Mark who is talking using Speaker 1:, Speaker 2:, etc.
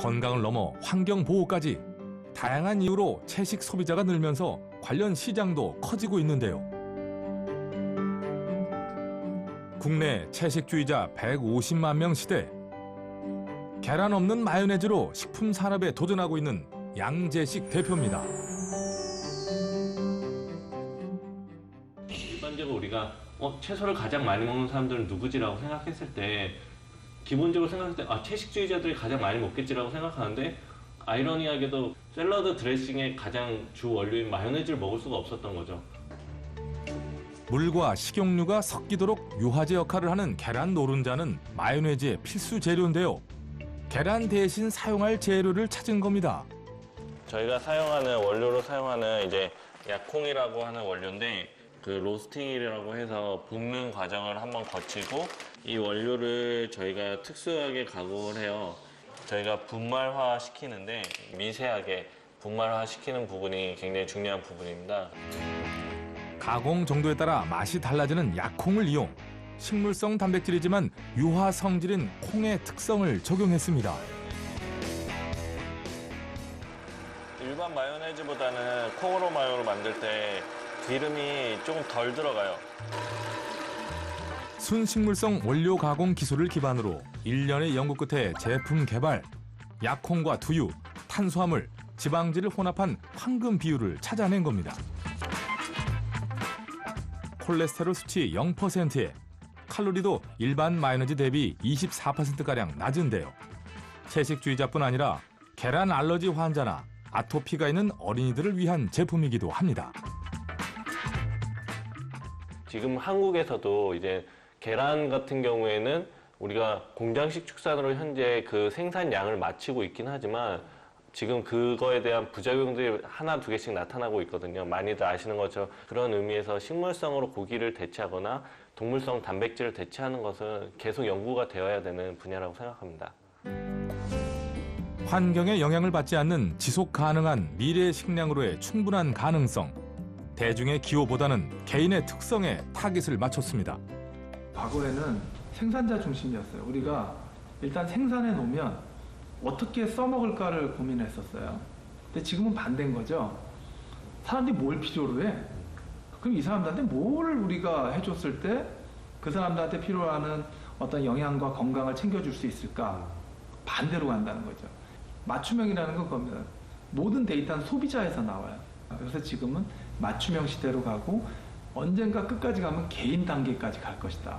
Speaker 1: 건강을 넘어 환경 보호까지 다양한 이유로 채식 소비자가 늘면서 관련 시장도 커지고 있는데요. 국내 채식주의자 150만 명 시대 계란 없는 마요네즈로 식품 산업에 도전하고 있는 양재식 대표입니다.
Speaker 2: 일반적으로 우리가 어, 채소를 가장 많이 먹는 사람들은 누구지라고 생각했을 때 기본적으로 생각했을 때 아, 채식주의자들이 가장 많이 먹겠지라고 생각하는데 아이러니하게도 샐러드 드레싱의 가장 주 원료인 마요네즈를 먹을 수가 없었던 거죠.
Speaker 1: 물과 식용유가 섞이도록 유화제 역할을 하는 계란 노른자는 마요네즈의 필수 재료인데요. 계란 대신 사용할 재료를 찾은 겁니다.
Speaker 2: 저희가 사용하는 원료로 사용하는 이제 약콩이라고 하는 원료인데 그 로스팅이라고 해서 볶는 과정을 한번 거치고 이 원료를 저희가 특수하게 가공을 해요. 저희가 분말화 시키는데 미세하게 분말화 시키는 부분이 굉장히 중요한 부분입니다.
Speaker 1: 가공 정도에 따라 맛이 달라지는 약콩을 이용 식물성 단백질이지만 유화 성질인 콩의 특성을 적용했습니다.
Speaker 2: 일반 마요네즈보다는 콩으로 마요를 만들 때 기름이 조금 덜 들어가요.
Speaker 1: 순식물성 원료 가공 기술을 기반으로 1년의 연구 끝에 제품 개발, 약콩과 두유, 탄수화물, 지방질을 혼합한 황금 비율을 찾아낸 겁니다. 콜레스테롤 수치 0%에 칼로리도 일반 마요네즈 대비 24%가량 낮은데요. 채식주의자뿐 아니라 계란 알러지 환자나 아토피가 있는 어린이들을 위한 제품이기도 합니다.
Speaker 2: 지금 한국에서도 이제 계란 같은 경우에는 우리가 공장식 축산으로 현재 그 생산량을 마치고 있긴 하지만 지금 그거에 대한 부작용들이 하나 두 개씩 나타나고 있거든요. 많이들 아시는 것처럼 그런 의미에서 식물성으로 고기를 대체하거나 동물성 단백질을 대체하는 것은 계속 연구가 되어야 되는 분야라고 생각합니다.
Speaker 1: 환경에 영향을 받지 않는 지속 가능한 미래 식량으로의 충분한 가능성. 대중의 기호보다는 개인의 특성에 타깃을 맞췄습니다.
Speaker 3: 과거에는 생산자 중심이었어요. 우리가 일단 생산해 놓으면 어떻게 써먹을까를 고민했었어요. 근데 지금은 반대인 거죠. 사람들이 뭘 필요로 해? 그럼 이 사람들한테 뭘 우리가 해줬을 때 그 사람들한테 필요하는 어떤 영양과 건강을 챙겨줄 수 있을까? 반대로 간다는 거죠. 맞춤형이라는 건 겁니다. 모든 데이터는 소비자에서 나와요. 그래서 지금은 맞춤형 시대로 가고 언젠가 끝까지 가면 개인 단계까지 갈 것이다.